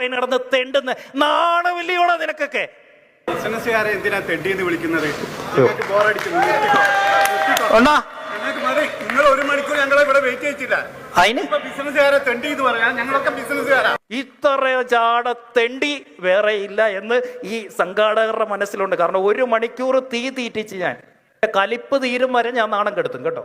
നടന്ന് തെണ്ടുന്ന. നാണമില്ലയോടാ നിനക്കൊക്കെ? ബിസിനസ്സുകാരെ എന്തിനാ തെണ്ടിയെന്ന് വിളിക്കുന്നത്? നിങ്ങൾ ഒരു മണിക്കൂർ ഞങ്ങളെ ഇവിടെ വെയിറ്റ് ചെയ്യിച്ചില്ല. ബിസിനസ്സുകാരെ തെണ്ടി എന്ന് പറയാം. ഞങ്ങളൊക്കെ ബിസിനസ്സുകാരാ. ചാട തെണ്ടി വേറെ ഇല്ല എന്ന് ഈ സംഘാടകരുടെ മനസ്സിലുണ്ട്. കാരണം ഒരു മണിക്കൂർ തീ തീറ്റിച്ച് ഞാൻ. കലിപ്പ് തീരും വരെ ഞാൻ നാണം കെടുത്തും കേട്ടോ.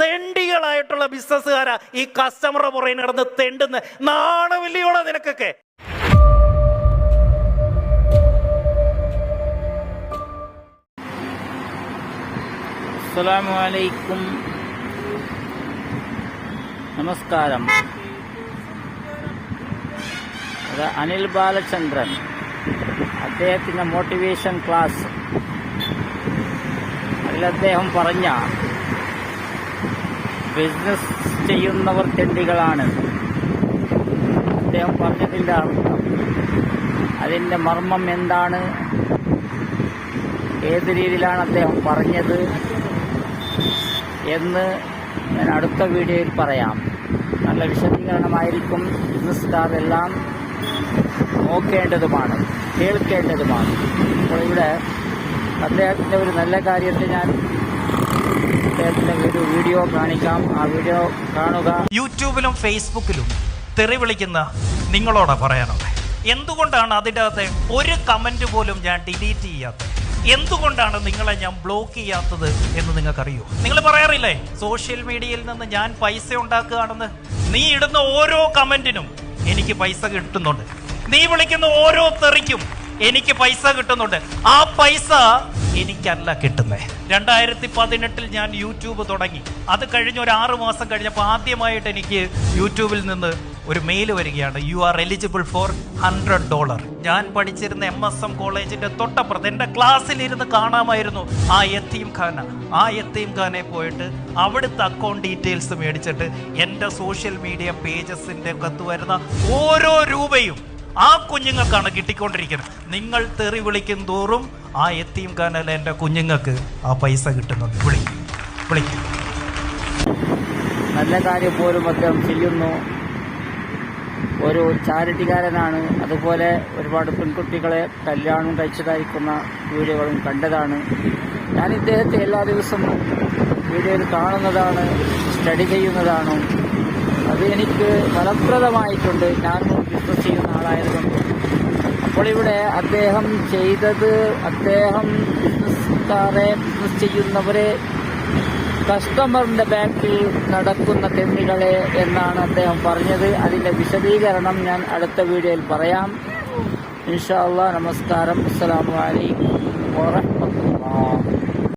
തെണ്ടികളായിട്ടുള്ള ബിസിനസ്സുകാരാ ഈ കസ്റ്റമറുടെ പുറകെ നടന്ന് തെണ്ടുന്ന. നാണമില്ലയോടെ നിനക്കൊക്കെ? അസ്സലാമു അലൈക്കും. നമസ്കാരം. അത് അനിൽ ബാലചന്ദ്രൻ. അദ്ദേഹത്തിന്റെ മോട്ടിവേഷൻ ക്ലാസ് അതിൽ അദ്ദേഹം പറഞ്ഞ ബിസിനസ് ചെയ്യുന്നവർ തെണ്ടികളാണ് അദ്ദേഹം പറഞ്ഞതിന്റെ അർത്ഥം അതിന്റെ മർമ്മം എന്താണ്? ഏത് രീതിയിലാണ് അദ്ദേഹം പറഞ്ഞത്? എന്ന് ഞാൻ അടുത്ത വീഡിയോയിൽ പറയാം. നല്ല വിശദീകരണമായിരിക്കും. ബിസിനസ്സുകാരെല്ലാം നോക്കേണ്ടതുമാണ് കേൾക്കേണ്ടതുമാണ്. അപ്പോൾ ഇവിടെ അദ്ദേഹത്തിന്റെ ഒരു നല്ല കാര്യത്തെ ഞാൻ അദ്ദേഹത്തിന്റെ ഒരു വീഡിയോ കാണിക്കാം. ആ വീഡിയോ കാണുക. യൂട്യൂബിലും ഫേസ്ബുക്കിലും തെറി വിളിക്കുന്ന നിങ്ങളോട് പറയാനുള്ളത് എന്തുകൊണ്ടാണ് അതിന്റെ അകത്തെ ഒരു കമന്റ് പോലും ഞാൻ ഡിലീറ്റ് ചെയ്യാത്തത്? എന്തുകൊണ്ടാണ് നിങ്ങളെ ഞാൻ ബ്ലോക്ക് ചെയ്യാത്തത് എന്ന് നിങ്ങൾക്കറിയോ? നിങ്ങൾ പറയാറില്ലേ സോഷ്യൽ മീഡിയയിൽ നിന്ന് ഞാൻ പൈസ ഉണ്ടാക്കുകയാണെന്ന്? നീ ഇടുന്ന ഓരോ കമന്റിനും എനിക്ക് പൈസ കിട്ടുന്നുണ്ട്. നീ വിളിക്കുന്ന ഓരോ തെറിക്കും എനിക്ക് പൈസ കിട്ടുന്നുണ്ട്. ആ പൈസ എനിക്കല്ല കിട്ടുന്നത് രണ്ടായിരത്തി പതിനെട്ടിൽ ഞാൻ യൂട്യൂബ് തുടങ്ങി. അത് കഴിഞ്ഞ ഒരു ആറു മാസം കഴിഞ്ഞപ്പോൾ ആദ്യമായിട്ട് എനിക്ക് യൂട്യൂബിൽ നിന്ന് ഒരു മെയിൽ വരികയാണ്. You are eligible for hundred dollar ഞാൻ പഠിച്ചിരുന്ന എം എസ് എം കോളേജിന്റെ തൊട്ടപ്പുറത്ത് എന്റെ ക്ലാസ്സിലിരുന്ന് കാണാമായിരുന്നു ആ എത്തീം ഖാന. ആ എത്തീം ഖാനെ പോയിട്ട് അവിടുത്തെ അക്കൗണ്ട് ഡീറ്റെയിൽസ് മേടിച്ചിട്ട് എന്റെ സോഷ്യൽ മീഡിയ പേജസിന്റെ കത്ത് വരുന്ന ഓരോ രൂപയും ആ കുഞ്ഞുങ്ങൾക്കാണ് കിട്ടിക്കൊണ്ടിരിക്കുന്നത്. നിങ്ങൾ തെറി വിളിക്കും തോറും ആ എത്തിയും കാനല എന്റെ കുഞ്ഞുങ്ങൾക്ക് ആ പൈസ കിട്ടുന്നത്. വിളിക്കും വിളിക്കും നല്ല കാര്യം പോലും അദ്ദേഹം ചെയ്യുന്നു. ഒരു ചാരിറ്റിക്കാരനാണ്. അതുപോലെ ഒരുപാട് പെൺകുട്ടികളെ കല്യാണം കഴിച്ചതായിരിക്കുന്ന വീഡിയോകളും കണ്ടതാണ്. ഞാൻ ഇദ്ദേഹത്തെ എല്ലാ ദിവസവും വീഡിയോയിൽ കാണുന്നതാണ് സ്റ്റഡി ചെയ്യുന്നതാണ്. അത് എനിക്ക് ഫലപ്രദമായിട്ടുണ്ട്. ഞാൻ ബിസിനസ് ചെയ്യുന്ന ആളായതുകൊണ്ട്. അപ്പോൾ ഇവിടെ അദ്ദേഹം ചെയ്തത് അദ്ദേഹം ബിസിനസ്സുകാരെ ബിസിനസ് ചെയ്യുന്നവരെ കസ്റ്റമറിന്റെ ബാക്കിൽ നടക്കുന്ന തെന്നികളെ എന്നാണ് അദ്ദേഹം പറഞ്ഞത്. അതിന്റെ വിശദീകരണം ഞാൻ അടുത്ത വീഡിയോയിൽ പറയാം. ഇൻഷാ നമസ്കാരം. അസ്സാം അലൈക്കും വറഹ്മത്തുള്ളാഹി.